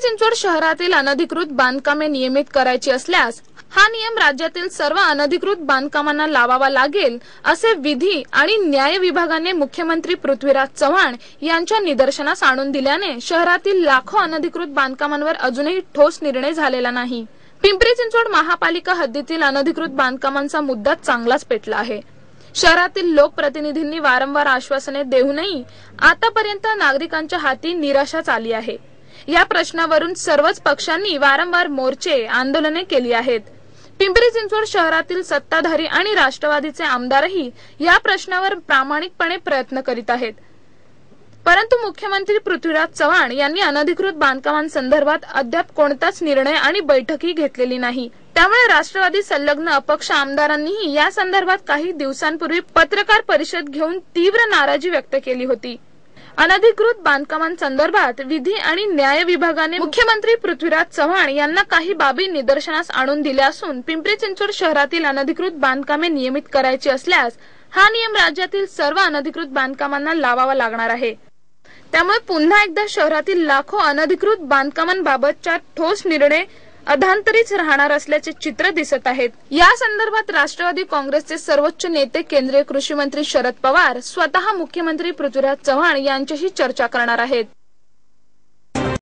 चिंचवड शहरातील अनधिकृत बांधकामे नियमित करायची असल्यास हा नियम राज्यातील सर्व अनधिकृत बांधकामांना लावावा लागेल असे विधी आणि न्याय विभागाने मुख्यमंत्री पृथ्वीराज चव्हाण यांच्या निदर्शनास आणून दिल्याने शहरातील लाखो अनधिकृत बांधकामांवर अजूनही ठोस निर्णय झालेला नाही. पिंपरी चिंचवड महापालिका हद्दीतील अनधिकृत बांधकामांचा मुद्दा चांगलाच पेटला आहे. शहरातील लोकप्रतिनिधींनी वारंवार आश्वासने देऊनही आतापर्यंत नागरिकांच्या हाती निराशाच आली आहे. या प्रश्नावरून सर्वच पक्षांनी वारंवार मोर्चे आंदोलने केली आहेत. पिंपरी चिंचवड शहरातील सत्ताधारी आणि राष्ट्रवादीचे आमदारही या प्रश्नावर प्रामाणिकपणे प्रयत्न करीत आहेत. परंतु मुख्यमंत्री पृथ्वीराज चव्हाण यांनी अनधिकृत बांधकामांसंदर्भात अद्याप कोणताच निर्णय आणि बैठकही घेतलेली नाही. त्यामुळे राष्ट्रवादी संलग्न अपक्ष आमदारांनीही या संदर्भात काही दिवसांपूर्वी पत्रकार परिषद घेऊन तीव्र नाराजी व्यक्त केली होती. अनधिकृत बांधकामांसंदर्भात विधी आणि न्याय विभागाने मुख्यमंत्री पृथ्वीराज चव्हाण यांना काही बाबी निदर्शनास आणून दिल्या असून पिंपरी चिंचवड शहरातील अनधिकृत बांधकामे नियमित करायची असल्यास हा नियम राज्यातील सर्व अनधिकृत बांधकामांना लावावा लागणार आहे. त्यामुळे पुन्हा एकदा शहरातील लाखो अनधिकृत बांधकामांबाबतच्या ठोस निर्णय अधांतरीच राहणार असल्याचे चित्र दिसत आहेत. या संदर्भात राष्ट्रवादी काँग्रेसचे सर्वोच्च नेते केंद्रीय कृषी मंत्री शरद पवार स्वतः मुख्यमंत्री पृथ्वीराज चव्हाण यांच्याशी चर्चा करणार आहेत.